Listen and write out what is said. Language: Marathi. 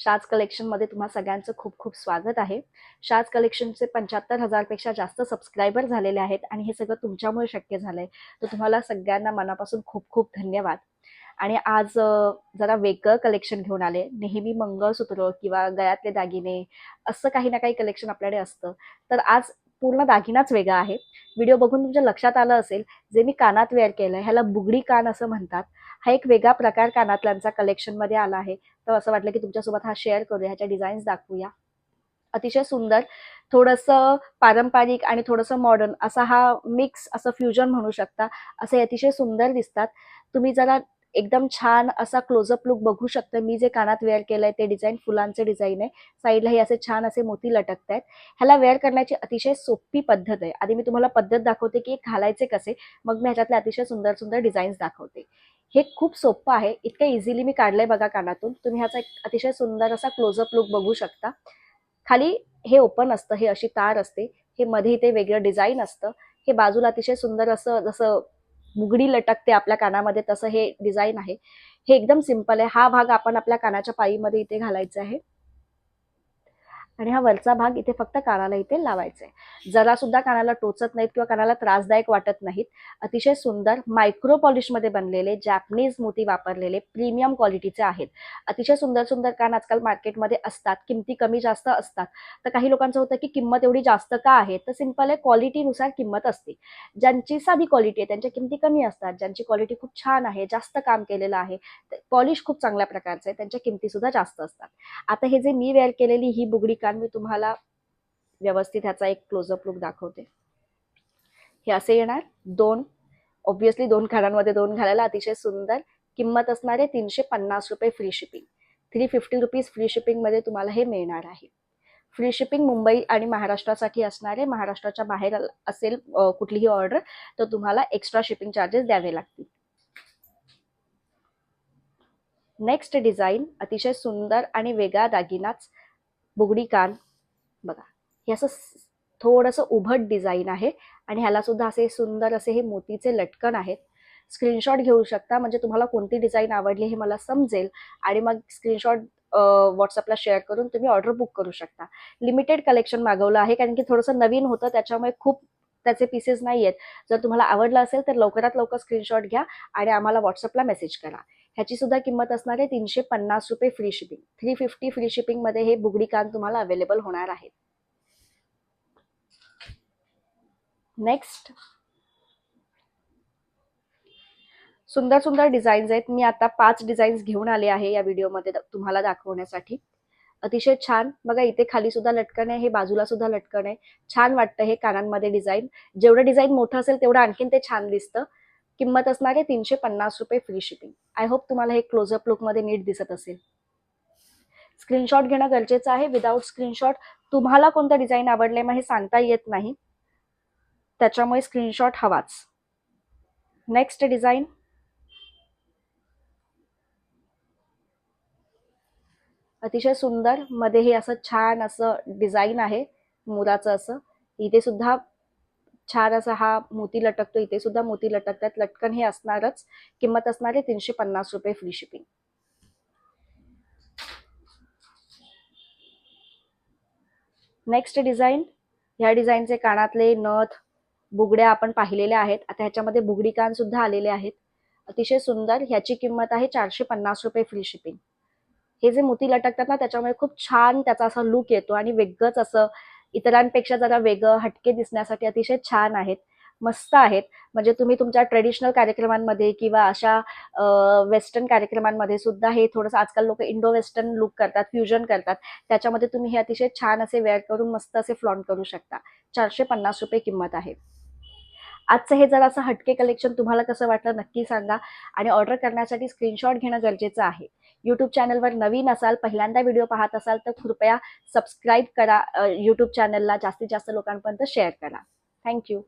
शाज कलेक्शनमध्ये तुम्हा सगळ्यांचं खूप खूप स्वागत आहे. शाज कलेक्शनचे पंच्याहत्तर हजारपेक्षा जास्त सबस्क्रायबर झालेले आहेत आणि हे सगळं तुमच्यामुळे शक्य झालंय. तर तुम्हाला सगळ्यांना मनापासून खूप खूप धन्यवाद. आणि आज जरा वेगळं कलेक्शन घेऊन आले. नेहमी मंगळसूत्र किंवा गळ्यातले दागिने असं काही ना काही कलेक्शन आपल्याकडे असतं. तर आज पूर्ण दागिनाच वेगळा आहे. व्हिडिओ बघून तुमच्या लक्षात आलं असेल जे मी कानात वेअर केलं ह्याला बुगडी कान असं म्हणतात. हा एक वेगळा प्रकार कानातल्यांचा कलेक्शनमध्ये आला आहे. तर असं वाटलं की तुमच्यासोबत हा शेअर करूया ह्याच्या डिझाईन्स दाखवूया. अतिशय सुंदर थोडंसं पारंपरिक आणि थोडंसं मॉडर्न असा हा मिक्स असं फ्युजन म्हणू शकता. असे अतिशय सुंदर दिसतात. तुम्ही जरा एकदम छान असा क्लोजअप लुक बघू शकतो. मी जे कानात वेअर केलंय ते डिझाईन फुलांचे डिझाईन आहे. साईडला हे असे छान असे मोती लटकत आहेत ह्याला वेअर करण्याची अतिशय सोपी पद्धत आहे. आधी मी तुम्हाला पद्धत दाखवते की घालायचे कसे. मग मी ह्याच्यातले अतिशय सुंदर सुंदर डिझाईन्स दाखवते. हे खूप सोपं आहे. इतकं इझिली मी काढलंय बघा कानातून. तुम्ही ह्याचा एक अतिशय सुंदर असा क्लोजअप लुक बघू शकता. खाली हे ओपन असतं. हे अशी तार असते. हे मध्ये इथे वेगळं डिझाईन असतं. हे बाजूला अतिशय सुंदर असं जसं मुगडी लटकते आपल्या कानामध्ये तसं हे डिझाईन आहे. हे एकदम सिंपल आहे. हा भाग आपण आपल्या कानाच्या पायीमध्ये इथे घालायचा आहे. आणि हा वरचा भाग इथे फक्त कानाला इथे लावायचा आहे जरा सुद्धा कानाला टोचत नाहीत किंवा कानाला त्रासदायक वाटत नाहीत. अतिशय सुंदर मायक्रो पॉलिशमध्ये बनलेले जॅपनीज मोती वापरलेले प्रीमियम क्वालिटीचे आहेत. अतिशय सुंदर सुंदर कान आजकाल मार्केटमध्ये असतात. किमती कमी जास्त असतात. तर काही लोकांचं होतं की किंमत एवढी जास्त का आहे? तर सिंपल आहे क्वालिटीनुसार किंमत असते. ज्यांची साधी क्वालिटी आहे त्यांच्या किमती कमी असतात. ज्यांची क्वालिटी खूप छान आहे जास्त काम केलेलं आहे पॉलिश खूप चांगल्या प्रकारचं आहे त्यांच्या किमती सुद्धा जास्त असतात. आता हे जे मी वेअर केलेली ही बुगडी कान मी तुम्हाला व्यवस्थित ह्याचा एक क्लोजअप लुक दाखवते. हे असे येणार. दोन ऑब्विसली दोन कानांमध्ये दोन घालायला अतिशय सुंदर किंमत असणारे तीनशे पन्नास रुपये free shipping three fifty rupees free शिपिंगमध्ये तुम्हाला हे मिळणार आहे. फ्री शिपिंग मुंबई आणि महाराष्ट्रासाठी असणारे महाराष्ट्राच्या बाहेर असेल कुठलीही ऑर्डर तर तुम्हाला एक्स्ट्रा शिपिंग चार्जेस द्यावे लागतील. नेक्स्ट डिझाईन अतिशय सुंदर आणि वेगळा दागिनाच बुगडी कान. बघा हे असं थोडंसं उभट डिझाईन आहे आणि ह्याला सुद्धा असे सुंदर असे हे मोतीचे लटकन आहेत. स्क्रीनशॉट घेऊ शकता म्हणजे तुम्हाला कोणती डिझाईन आवडली हे मला समजेल आणि मग स्क्रीनशॉट व्हॉट्सअपला शेअर करून तुम्ही ऑर्डर बुक करू शकता. लिमिटेड कलेक्शन मागवलं आहे कारण की थोडंसं नवीन होतं त्याच्यामुळे खूप त्याचे पीसेस नाही आहेत जर तुम्हाला आवडलं असेल तर लवकरात लवकर स्क्रीनशॉट घ्या आणि आम्हाला व्हॉट्सअपला मेसेज करा. ह्याची सुद्धा किंमत असणार आहे तीनशे पन्नास रुपये free shipping three fifty free शिपिंगमध्ये हे बुगडी कान तुम्हाला अवेलेबल होणार आहेत. नेक्स्ट सुंदर सुंदर डिझाईन्स आहेत. मी आता पाच डिझाईन्स घेऊन आले आहे या व्हिडिओमध्ये तुम्हाला दाखवण्यासाठी. अतिशय छान. बघा इथे खाली सुद्धा लटकन आहे हे बाजूला सुद्धा लटकन आहे. छान वाटतं हे कानांमध्ये डिझाईन जेवढं डिझाईन मोठं असेल तेवढं आणखीन ते छान दिसतं. किंमत असणार आहे तीनशे पन्नास रुपये फ्री शिपिंग आय होप तुम्हाला हे क्लोजअप लुकमध्ये नीट दिसत असेल. स्क्रीनशॉट घेणं गरजेचं आहे. विदाऊट स्क्रीनशॉट तुम्हाला कोणतं डिझाईन आवडलंय मग हे सांगता येत नाही. त्याच्यामुळे स्क्रीनशॉट हवाच. नेक्स्ट डिझाईन अतिशय सुंदर. मध्ये हे असं छान असं डिझाईन आहे. मुलाचं असं. इथे सुद्धा छान असा हा मोती लटकतो. इथे सुद्धा मोती लटकतात. लटकन हे असणारच. किंमत असणारे तीनशे पन्नास रुपये फ्री शिपिंग नेक्स्ट डिझाईन ह्या डिझाईनचे कानातले नथ बुगड्या आपण पाहिलेल्या आहेत. आता ह्याच्यामध्ये बुगडी कान सुद्धा आलेले आहेत. अतिशय सुंदर. ह्याची किंमत आहे चारशे पन्नास रुपये फ्री शिपिंग हे जे मोती लटकतात ना त्याच्यामुळे खूप छान त्याचा असा लुक येतो आणि वेगळंच असं इतरांपेक्षा जरा वेगळं हटके दिसण्यासाठी अतिशय छान आहेत. मस्त आहेत. म्हणजे तुम्ही तुमच्या ट्रेडिशनल कार्यक्रमांमध्ये किंवा अशा वेस्टर्न कार्यक्रमांमध्ये सुद्धा हे थोडंसं आजकाल लोक इंडो वेस्टर्न लुक करतात फ्युजन करतात. त्याच्यामध्ये तुम्ही हे अतिशय छान असे वेअर करून मस्त असे फ्लॉन्ट करू शकता. चारशे पन्नास रुपये किंमत आहे. आजचं हे जरा असं हटके कलेक्शन तुम्हाला कसं वाटलं नक्की सांगा. आणि ऑर्डर करण्यासाठी स्क्रीनशॉट घेणं गरजेचं आहे. यूट्यूब चॅनलवर नवीन असाल पहिल्यांदा व्हिडिओ पाहत असाल तर कृपया सबस्क्राईब करा. यूट्यूब चॅनलला जास्तीत जास्त लोकांपर्यंत शेअर करा. थँक्यू